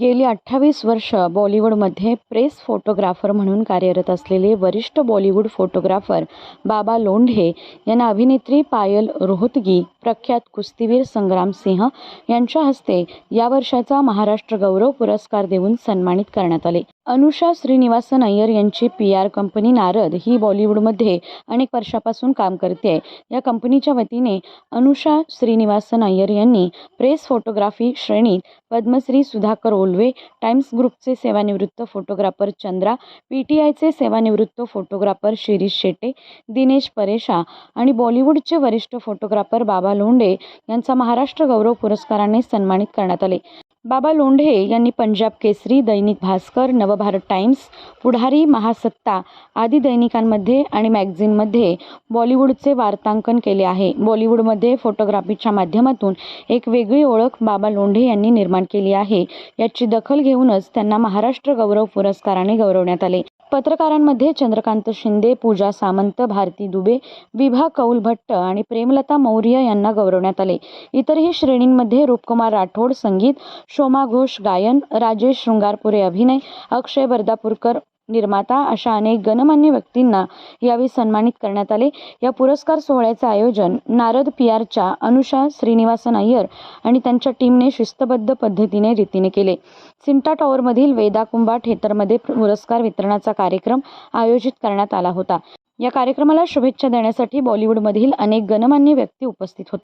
गेली अठ्ठावीस वर्ष बॉलिवूडमध्ये प्रेस फोटोग्राफर म्हणून कार्यरत असलेले वरिष्ठ बॉलिवूड फोटोग्राफर बाबा लोंढे यांना अभिनेत्री पायल रोहतगी प्रख्यात कुस्तीवीर संग्राम सिंह यांच्या हस्ते या वर्षाचा महाराष्ट्र गौरव पुरस्कार देऊन सन्मानित करण्यात आले. अनुषा श्रीनिवासन अय्यर यांची पी आर कंपनी नारद ही बॉलिवूडमध्ये अनेक वर्षापासून काम करते. या कंपनीच्या वतीने अनुषा श्रीनिवासन अय्यर यांनी प्रेस फोटोग्राफी श्रेणीत पद्मश्री सुधाकर ओलवे टाइम्स ग्रुपचे सेवानिवृत्त फोटोग्राफर चंद्रा पी टी आयचे सेवानिवृत्त फोटोग्राफर शिरीष शेटे दिनेश परेशा आणि बॉलिवूडचे वरिष्ठ फोटोग्राफर बाबा लोंढे यांचा महाराष्ट्र गौरव पुरस्काराने सन्मानित करण्यात आले. बाबा लोंढे यांनी पंजाब केसरी दैनिक भास्कर नवभारत टाइम्स पुढारी महासत्ता आदी दैनिकांमध्ये आणि मॅगझिनमध्ये बॉलिवूडचे वार्तांकन केले आहे. बॉलिवूडमध्ये फोटोग्राफीच्या माध्यमातून एक वेगळी ओळख बाबा लोंढे यांनी निर्माण केली आहे. याची दखल घेऊनच त्यांना महाराष्ट्र गौरव पुरस्काराने गौरवण्यात आले. पत्रकारांमध्ये चंद्रकांत शिंदे पूजा सामंत भारती दुबे विभा कौल भट्ट आणि प्रेमलता मौर्य यांना गौरवण्यात आले. इतरही श्रेणींमध्ये रूपकुमार राठोड संगीत शोमा घोष गायन राजेश शृंगारपुरे अभिनय अक्षय बर्दापूरकर निर्माता अशा अनेक गणमान्य व्यक्तींना यावेळी सन्मानित करण्यात आले. या पुरस्कार सोहळ्याचे आयोजन नारद पी आरच्या अनुषा श्रीनिवासन अय्यर आणि त्यांच्या टीमने शिस्तबद्ध पद्धतीने रीतीने केले. सिंटा टॉवरमधील वेदा कुंभा ठेतरमध्ये पुरस्कार वितरणाचा कार्यक्रम आयोजित करण्यात आला होता. या कार्यक्रमाला शुभेच्छा देण्यासाठी बॉलिवूडमधील अनेक गणमान्य व्यक्ती उपस्थित होते.